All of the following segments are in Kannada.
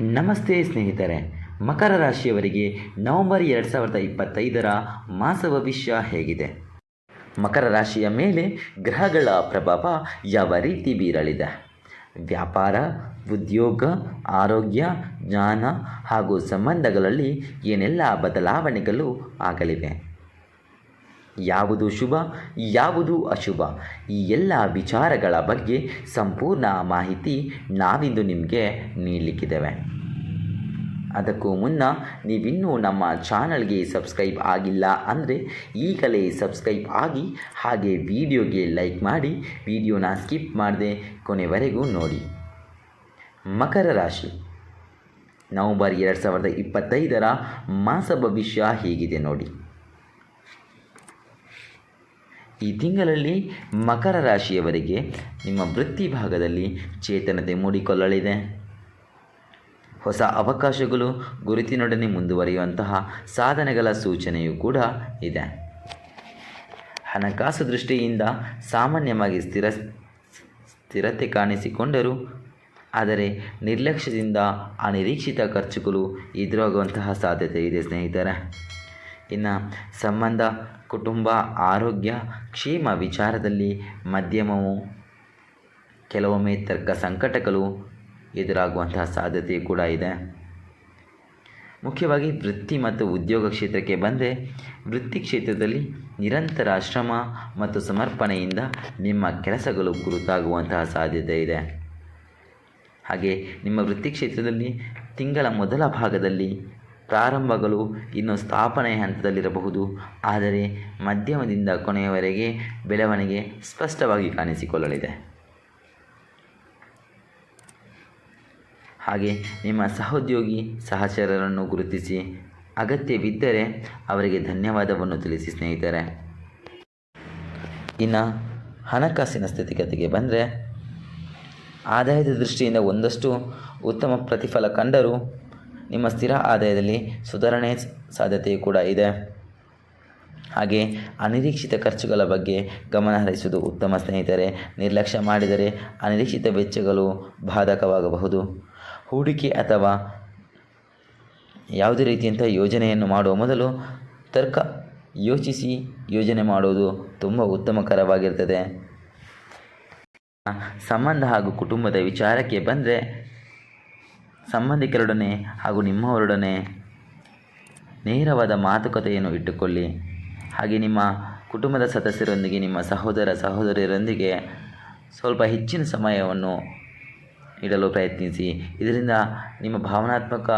ನಮಸ್ತೆ ಸ್ನೇಹಿತರೆ. ಮಕರ ರಾಶಿಯವರಿಗೆ ನವೆಂಬರ್ ಎರಡು ಸಾವಿರದ ಇಪ್ಪತ್ತೈದರ ಮಾಸ ಭವಿಷ್ಯ ಹೇಗಿದೆ? ಮಕರ ರಾಶಿಯ ಮೇಲೆ ಗ್ರಹಗಳ ಪ್ರಭಾವ ಯಾವ ರೀತಿ ಬೀರಲಿದೆ? ವ್ಯಾಪಾರ, ಉದ್ಯೋಗ, ಆರೋಗ್ಯ, ಜ್ಞಾನ ಹಾಗೂ ಸಂಬಂಧಗಳಲ್ಲಿ ಏನೆಲ್ಲ ಬದಲಾವಣೆಗಳು ಆಗಲಿವೆ? ಯಾವುದು ಶುಭ, ಯಾವುದು ಅಶುಭ? ಈ ಎಲ್ಲ ವಿಚಾರಗಳ ಬಗ್ಗೆ ಸಂಪೂರ್ಣ ಮಾಹಿತಿ ನಾವಿಂದು ನಿಮಗೆ ನೀಡಲಿಕ್ಕಿದ್ದೇವೆ. ಅದಕ್ಕೂ ಮುನ್ನ ನೀವಿನ್ನೂ ನಮ್ಮ ಚಾನಲ್ಗೆ ಸಬ್ಸ್ಕ್ರೈಬ್ ಆಗಿಲ್ಲ ಅಂದರೆ ಈಗಲೇ ಸಬ್ಸ್ಕ್ರೈಬ್ ಆಗಿ ಹಾಗೆ ವಿಡಿಯೋಗೆ ಲೈಕ್ ಮಾಡಿ, ವಿಡಿಯೋನ ಸ್ಕಿಪ್ ಮಾಡದೆ ಕೊನೆವರೆಗೂ ನೋಡಿ. ಮಕರ ರಾಶಿ. ನವಂಬರ್ ಎರಡು ಸಾವಿರದ ಇಪ್ಪತ್ತೈದರ ಮಾಸ ಭವಿಷ್ಯ ಹೀಗಿದೆ ನೋಡಿ. ಈ ತಿಂಗಳಲ್ಲಿ ಮಕರ ರಾಶಿಯವರಿಗೆ ನಿಮ್ಮ ವೃತ್ತಿ ಭಾಗದಲ್ಲಿ ಚೇತನತೆ ಮೂಡಿಕೊಳ್ಳಲಿದೆ. ಹೊಸ ಅವಕಾಶಗಳು ಗುರುತಿನೊಡನೆ ಮುಂದುವರಿಯುವಂತಹ ಸಾಧನೆಗಳ ಸೂಚನೆಯೂ ಕೂಡ ಇದೆ. ಹಣಕಾಸು ದೃಷ್ಟಿಯಿಂದ ಸಾಮಾನ್ಯವಾಗಿ ಸ್ಥಿರ ಸ್ಥಿರತೆ ಕಾಣಿಸಿಕೊಂಡರೂ. ಆದರೆ ನಿರ್ಲಕ್ಷ್ಯದಿಂದ ಅನಿರೀಕ್ಷಿತ ಖರ್ಚುಗಳು ಎದುರಾಗುವಂತಹ ಸಾಧ್ಯತೆ ಇದೆ ಸ್ನೇಹಿತರೆ. ಇನ್ನು ಸಂಬಂಧ, ಕುಟುಂಬ, ಆರೋಗ್ಯ, ಕ್ಷೇಮ ವಿಚಾರದಲ್ಲಿ ಮಧ್ಯಮವು ಕೆಲವೊಮ್ಮೆ ತರ್ಕ ಸಂಕಟಗಳು ಎದುರಾಗುವಂತಹ ಸಾಧ್ಯತೆ ಕೂಡ ಇದೆ. ಮುಖ್ಯವಾಗಿ ವೃತ್ತಿ ಮತ್ತು ಉದ್ಯೋಗ ಕ್ಷೇತ್ರಕ್ಕೆ ಬಂದರೆ ವೃತ್ತಿ ಕ್ಷೇತ್ರದಲ್ಲಿ ನಿರಂತರ ಶ್ರಮ ಮತ್ತು ಸಮರ್ಪಣೆಯಿಂದ ನಿಮ್ಮ ಕೆಲಸಗಳು ಗುರುತಾಗುವಂತಹ ಸಾಧ್ಯತೆ ಇದೆ. ಹಾಗೆ ನಿಮ್ಮ ವೃತ್ತಿ ಕ್ಷೇತ್ರದಲ್ಲಿ ತಿಂಗಳ ಮೊದಲ ಭಾಗದಲ್ಲಿ ಪ್ರಾರಂಭಗಳು ಇನ್ನು ಸ್ಥಾಪನೆಯ ಹಂತದಲ್ಲಿರಬಹುದು. ಆದರೆ ಮಧ್ಯಮದಿಂದ ಕೊನೆಯವರೆಗೆ ಬೆಳವಣಿಗೆ ಸ್ಪಷ್ಟವಾಗಿ ಕಾಣಿಸಿಕೊಳ್ಳಲಿದೆ. ಹಾಗೆ ನಿಮ್ಮ ಸಹೋದ್ಯೋಗಿ ಸಹಚರರನ್ನು ಗುರುತಿಸಿ ಅಗತ್ಯವಿದ್ದರೆ ಅವರಿಗೆ ಧನ್ಯವಾದವನ್ನು ತಿಳಿಸಿ ಸ್ನೇಹಿತರೆ. ಇನ್ನು ಹಣಕಾಸಿನ ಸ್ಥಿತಿಗತಿಗೆ ಬಂದರೆ, ಆದಾಯದ ದೃಷ್ಟಿಯಿಂದ ಒಂದಷ್ಟು ಉತ್ತಮ ಪ್ರತಿಫಲ ಕಂಡರೂ ನಿಮ್ಮ ಸ್ಥಿರ ಆದಾಯದಲ್ಲಿ ಸುಧಾರಣೆ ಸಾಧ್ಯತೆ ಕೂಡ ಇದೆ. ಹಾಗೆ ಅನಿರೀಕ್ಷಿತ ಖರ್ಚುಗಳ ಬಗ್ಗೆ ಗಮನ ಹರಿಸುವುದು ಉತ್ತಮ ಸ್ನೇಹಿತರೆ. ನಿರ್ಲಕ್ಷ್ಯ ಮಾಡಿದರೆ ಅನಿರೀಕ್ಷಿತ ವೆಚ್ಚಗಳು ಬಾಧಕವಾಗಬಹುದು. ಹೂಡಿಕೆ ಅಥವಾ ಯಾವುದೇ ರೀತಿಯಂಥ ಯೋಜನೆಯನ್ನು ಮಾಡುವ ಮೊದಲು ತರ್ಕ ಯೋಚಿಸಿ ಯೋಜನೆ ಮಾಡುವುದು ತುಂಬ ಉತ್ತಮಕರವಾಗಿರ್ತದೆ. ಸಂಬಂಧ ಹಾಗೂ ಕುಟುಂಬದ ವಿಚಾರಕ್ಕೆ ಬಂದರೆ ಸಂಬಂಧಿಕರೊಡನೆ ಹಾಗೂ ನಿಮ್ಮವರೊಡನೆ ನೇರವಾದ ಮಾತುಕತೆಯನ್ನು ಇಟ್ಟುಕೊಳ್ಳಿ. ಹಾಗೆ ನಿಮ್ಮ ಕುಟುಂಬದ ಸದಸ್ಯರೊಂದಿಗೆ, ನಿಮ್ಮ ಸಹೋದರ ಸಹೋದರಿಯರೊಂದಿಗೆ ಸ್ವಲ್ಪ ಹೆಚ್ಚಿನ ಸಮಯವನ್ನು ಇಡಲು ಪ್ರಯತ್ನಿಸಿ. ಇದರಿಂದ ನಿಮ್ಮ ಭಾವನಾತ್ಮಕ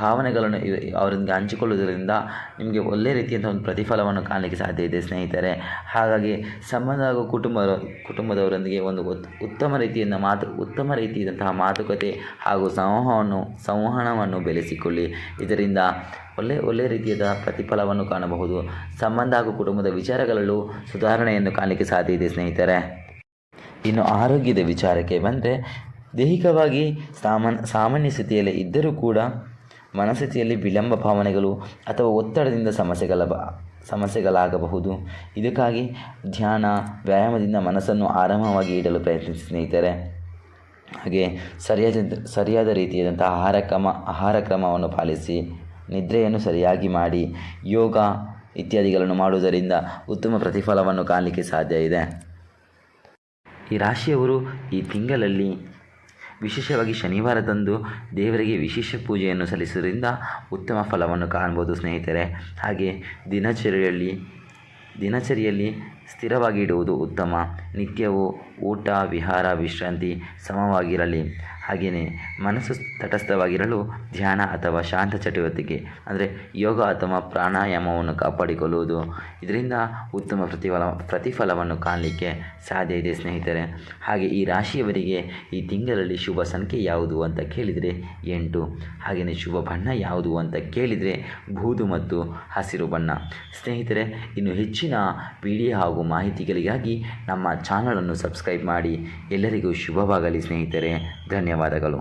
ಭಾವನೆಗಳನ್ನು ಅವರೊಂದಿಗೆ ಹಂಚಿಕೊಳ್ಳುವುದರಿಂದ ನಿಮಗೆ ಒಳ್ಳೆಯ ರೀತಿಯಂಥ ಒಂದು ಪ್ರತಿಫಲವನ್ನು ಕಾಣಲಿಕ್ಕೆ ಸಾಧ್ಯ ಇದೆ ಸ್ನೇಹಿತರೆ. ಹಾಗಾಗಿ ಸಂಬಂಧ ಹಾಗೂ ಕುಟುಂಬ ಕುಟುಂಬದವರೊಂದಿಗೆ ಒಂದು ಉತ್ತಮ ರೀತಿಯಿಂದ ಮಾತು, ಉತ್ತಮ ರೀತಿಯಾದಂತಹ ಮಾತುಕತೆ ಹಾಗೂ ಸಂವಹನವನ್ನು ಸಂವಹನವನ್ನು ಬೆಳೆಸಿಕೊಳ್ಳಿ. ಇದರಿಂದ ಒಳ್ಳೆಯ ಒಳ್ಳೆಯ ರೀತಿಯಾದ ಪ್ರತಿಫಲವನ್ನು ಕಾಣಬಹುದು. ಸಂಬಂಧ ಹಾಗೂ ಕುಟುಂಬದ ವಿಚಾರಗಳಲ್ಲೂ ಸುಧಾರಣೆಯನ್ನು ಕಾಣಲಿಕ್ಕೆ ಸಾಧ್ಯ ಇದೆ ಸ್ನೇಹಿತರೆ. ಇನ್ನು ಆರೋಗ್ಯದ ವಿಚಾರಕ್ಕೆ ಬಂದರೆ ದೈಹಿಕವಾಗಿ ಸಾಮಾನ್ಯ ಸಾಮಾನ್ಯ ಸ್ಥಿತಿಯಲ್ಲಿ ಇದ್ದರೂ ಕೂಡ ಮನಸ್ಥಿತಿಯಲ್ಲಿ ವಿಳಂಬ ಭಾವನೆಗಳು ಅಥವಾ ಒತ್ತಡದಿಂದ ಸಮಸ್ಯೆಗಳ ಸಮಸ್ಯೆಗಳಾಗಬಹುದು. ಇದಕ್ಕಾಗಿ ಧ್ಯಾನ, ವ್ಯಾಯಾಮದಿಂದ ಮನಸ್ಸನ್ನು ಆರಾಮವಾಗಿ ಇಡಲು ಪ್ರಯತ್ನಿಸಿ ಸ್ನೇಹಿತರೆ. ಹಾಗೆ ಸರಿಯಾದ ಸರಿಯಾದ ರೀತಿಯಾದಂಥ ಆಹಾರ ಕ್ರಮ, ಆಹಾರ ಕ್ರಮವನ್ನು ಪಾಲಿಸಿ, ನಿದ್ರೆಯನ್ನು ಸರಿಯಾಗಿ ಮಾಡಿ, ಯೋಗ ಇತ್ಯಾದಿಗಳನ್ನು ಮಾಡುವುದರಿಂದ ಉತ್ತಮ ಪ್ರತಿಫಲವನ್ನು ಕಾಣಲಿಕ್ಕೆ ಸಾಧ್ಯ ಇದೆ. ಈ ರಾಶಿಯವರು ಈ ತಿಂಗಳಲ್ಲಿ ವಿಶೇಷವಾಗಿ ಶನಿವಾರದಂದು ದೇವರಿಗೆ ವಿಶೇಷ ಪೂಜೆಯನ್ನು ಸಲ್ಲಿಸುವುದರಿಂದ ಉತ್ತಮ ಫಲವನ್ನು ಕಾಣ್ಬೋದು ಸ್ನೇಹಿತರೆ. ಹಾಗೆ ದಿನಚರಿಯಲ್ಲಿ ದಿನಚರಿಯಲ್ಲಿ ಸ್ಥಿರವಾಗಿ ಇಡುವುದು ಉತ್ತಮ. ನಿತ್ಯವು ಊಟ, ವಿಹಾರ, ವಿಶ್ರಾಂತಿ ಸಮವಾಗಿರಲಿ. ಹಾಗೆಯೇ ಮನಸ್ಸು ತಟಸ್ಥವಾಗಿರಲು ಧ್ಯಾನ ಅಥವಾ ಶಾಂತ ಚಟುವಟಿಕೆ, ಅಂದರೆ ಯೋಗ ಅಥವಾ ಪ್ರಾಣಾಯಾಮವನ್ನು ಕಾಪಾಡಿಕೊಳ್ಳುವುದು. ಇದರಿಂದ ಉತ್ತಮ ಪ್ರತಿಫಲ, ಪ್ರತಿಫಲವನ್ನು ಕಾಣಲಿಕ್ಕೆ ಸಾಧ್ಯ ಇದೆ ಸ್ನೇಹಿತರೆ. ಹಾಗೆ ಈ ರಾಶಿಯವರಿಗೆ ಈ ತಿಂಗಳಲ್ಲಿ ಶುಭ ಸಂಖ್ಯೆ ಯಾವುದು ಅಂತ ಕೇಳಿದರೆ ಎಂಟು. ಹಾಗೆಯೇ ಶುಭ ಬಣ್ಣ ಯಾವುದು ಅಂತ ಕೇಳಿದರೆ ಬೂದು ಮತ್ತು ಹಸಿರು ಬಣ್ಣ. ಸ್ನೇಹಿತರೆ, ಇನ್ನು ಹೆಚ್ಚಿನ ವಿಡಿಯೋ ಹಾಗೂ ಮಾಹಿತಿಗಳಿಗಾಗಿ ನಮ್ಮ ಚಾನಲನ್ನು ಸಬ್ಸ್ಕ್ರೈಬ್ ಮಾಡಿ. ಎಲ್ಲರಿಗೂ ಶುಭವಾಗಲಿ ಸ್ನೇಹಿತರೆ. ధన్యవాదాలు